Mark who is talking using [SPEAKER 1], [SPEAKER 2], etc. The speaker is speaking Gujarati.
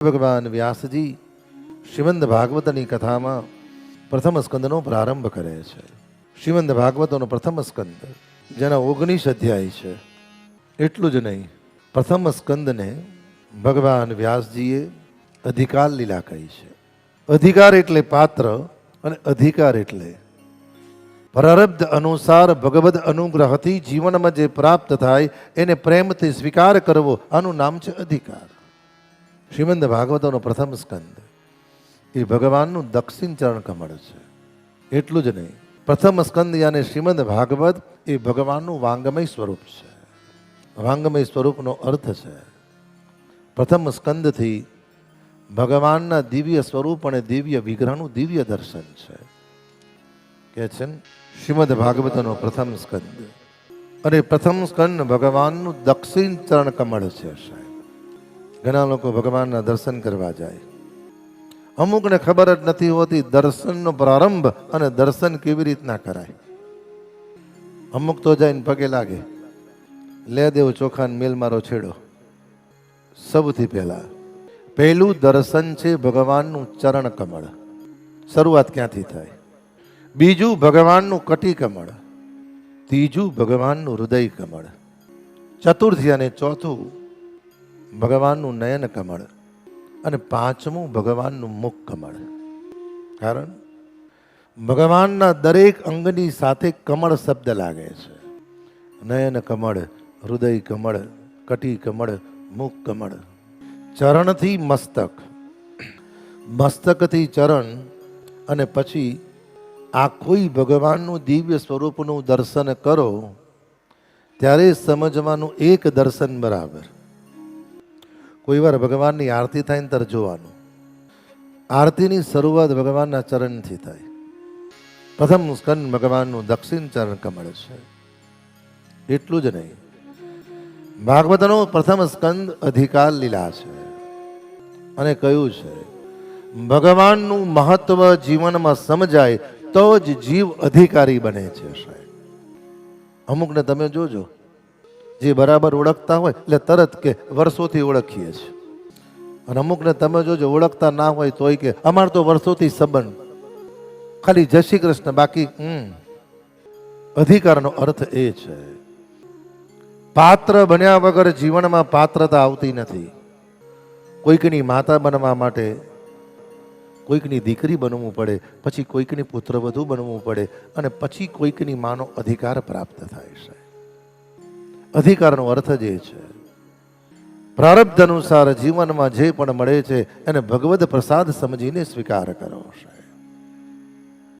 [SPEAKER 1] ભગવાન વ્યાસજી શ્રીમંદ ભાગવતની કથામાં પ્રથમ સ્કંદનો પ્રારંભ કરે છે. શ્રીમંદ ભાગવતનો પ્રથમ સ્કંદ જેના ઓગણીસ અધ્યાય છે. એટલું જ નહીં, પ્રથમ સ્કંદને ભગવાન વ્યાસજીએ અધિકાર લીલા કહી છે. અધિકાર એટલે પાત્ર અને અધિકાર એટલે પ્રારબ્ધ અનુસાર ભગવદ અનુગ્રહથી જીવનમાં જે પ્રાપ્ત થાય એને પ્રેમથી સ્વીકાર કરવો આનું નામ છે અધિકાર. શ્રીમંદ ભાગવતોનો પ્રથમ સ્કંદ એ ભગવાનનું દક્ષિણ ચરણ કમળ છે. એટલું જ નહીં, પ્રથમ સ્કંદ યાને શ્રીમંદ ભાગવત એ ભગવાનનું વાંગમય સ્વરૂપ છે. વાંગમય સ્વરૂપનો અર્થ છે, પ્રથમ સ્કંદથી ભગવાનના દિવ્ય સ્વરૂપ અને દિવ્ય વિગ્રહનું દિવ્ય દર્શન છે. કે છે ને શ્રીમદ ભાગવતનો પ્રથમ સ્કંદ. અને પ્રથમ સ્કંદ ભગવાનનું દક્ષિણ ચરણ કમળ છે સાહેબ. ઘણા લોકો ભગવાનના દર્શન કરવા જાય. અમુકને ખબર જ નથી હોતી દર્શનનો પ્રારંભ અને દર્શન કેવી રીતના કરાય. અમુક તો જઈને પગે લાગે. લે દેવ ચોખાન મેલ મારો છેડો. સૌથી પહેલાં, પહેલું દર્શન છે ભગવાનનું ચરણ કમળ. શરૂઆત ક્યાંથી થાય? બીજું ભગવાનનું કટી કમળ. ત્રીજું ભગવાનનું હૃદય કમળ. ચતુર્થી અને ચોથું ભગવાનનું નયન કમળ અને પાંચમું ભગવાનનું મુખ કમળ. કારણ ભગવાનના દરેક અંગની સાથે કમળ શબ્દ લાગે છે. નયન કમળ, હૃદય કમળ, કટી કમળ, મુખ કમળ. ચરણથી મસ્તક. મસ્તકથી ચરણ અને પછી આ કોઈ ભગવાનનું દિવ્ય સ્વરૂપનું દર્શન કરો, ત્યારે સમજવાનું એક દર્શન બરાબર. કોઈ વાર ભગવાનની આરતી થાય ને ત્યારે જોવાનું. આરતીની શરૂઆત ભગવાનના ચરણથી થાય. પ્રથમ સ્કંદ ભગવાનનું દક્ષિણ ચરણ કમળ છે. એટલું જ નહીં. ભાગવતનો પ્રથમ સ્કંદ અધિકાર લીલા છે. અને કયું છે? ભગવાનનું મહત્વ જીવનમાં સમજાય તો જ જીવ અધિકારી બને છે સાહેબ. અમુકને તમે જોજો. જે બરાબર ઓળખતા હોય, એટલે તરત કે વર્ષોથી ઓળખીએ છીએ. અને અમુકને તમે જોજો, ઓળખતા ના હોય તોય કે અમાર તો વર્ષોથી સંબંધ. ખાલી જય શ્રી કૃષ્ણ, બાકી, હમ, અધિકારનો અર્થ એ છે. પાત્ર બન્યા વગર જીવનમાં પાત્રતા આવતી નથી. કોઈકની માતા બનવા માટે કોઈકની દીકરી બનવું પડે, પછી કોઈકની પુત્રવધુ બનવું પડે, અને પછી કોઈકની માનો અધિકાર પ્રાપ્ત થાય છે. અધિકારનો અર્થ જ એ છે. પ્રારબ્ધ અનુસાર જીવનમાં જે પણ મળે છે, એને ભગવદ પ્રસાદ સમજીને સ્વીકાર કરો. છે